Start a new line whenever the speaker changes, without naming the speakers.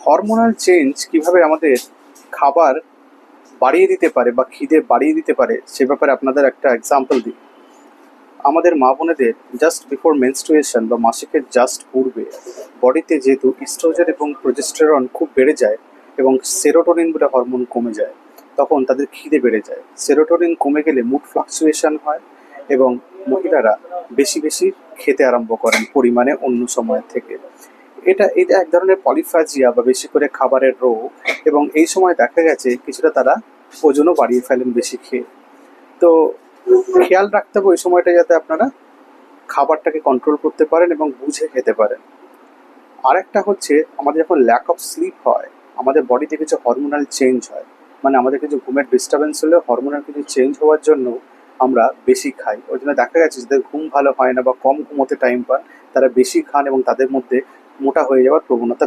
Hormonal change কীভাবে আমাদের খাবার বাড়িয়ে দিতে পারে বা খিদে বাড়িয়ে দিতে পারে, সে ব্যাপারে আপনাদের একটা এক্সাম্পল দিই। আমাদের মা বোনেদের জাস্ট বিফোর মেনস্ট্রুয়েশন বা মাসিকের জাস্ট পূর্বে বডিতে যেহেতু ইস্ট্রোজেন এবং প্রোজেস্টেরন খুব বেড়ে যায় এবং সেরোটোনিন বলে হরমোন কমে যায়, তখন তাদের খিদে বেড়ে যায়। সেরোটোনিন কমে গেলে মুড ফ্লাকচুয়েশন হয় এবং মহিলারা বেশি বেশি খেতে আরম্ভ করেন পরিমাণে অন্য সময়ের থেকে। এটা এটা এক ধরনের পলিফাজিয়া বা বেশি করে খাবারের রোগ এবং এই সময় দেখা গেছে কিছুটা তারা ওজনও বাড়িয়ে ফেলেন বেশি খেয়ে। তো খেয়াল রাখতে হবে ওই সময়টা যাতে আপনারা খাবারটাকে কন্ট্রোল করতে পারেন এবং বুঝে খেতে পারেন। আরেকটা হচ্ছে আমাদের যখন ল্যাক অফ স্লিপ হয়, আমাদের বডিতে কিছু হরমোনাল চেঞ্জ হয় মানে আমাদের কিছু ঘুমের ডিস্টারবেন্স হলে হরমোনাল কিছু চেঞ্জ হওয়ার জন্য আমরা বেশি খাই। ওই জন্য দেখা গেছে যাদের ঘুম ভালো হয় না বা কম ঘুমোতে টাইম পান, তারা বেশি খান এবং তাদের মধ্যে মোটা হয়ে যাওয়ার প্রবণতা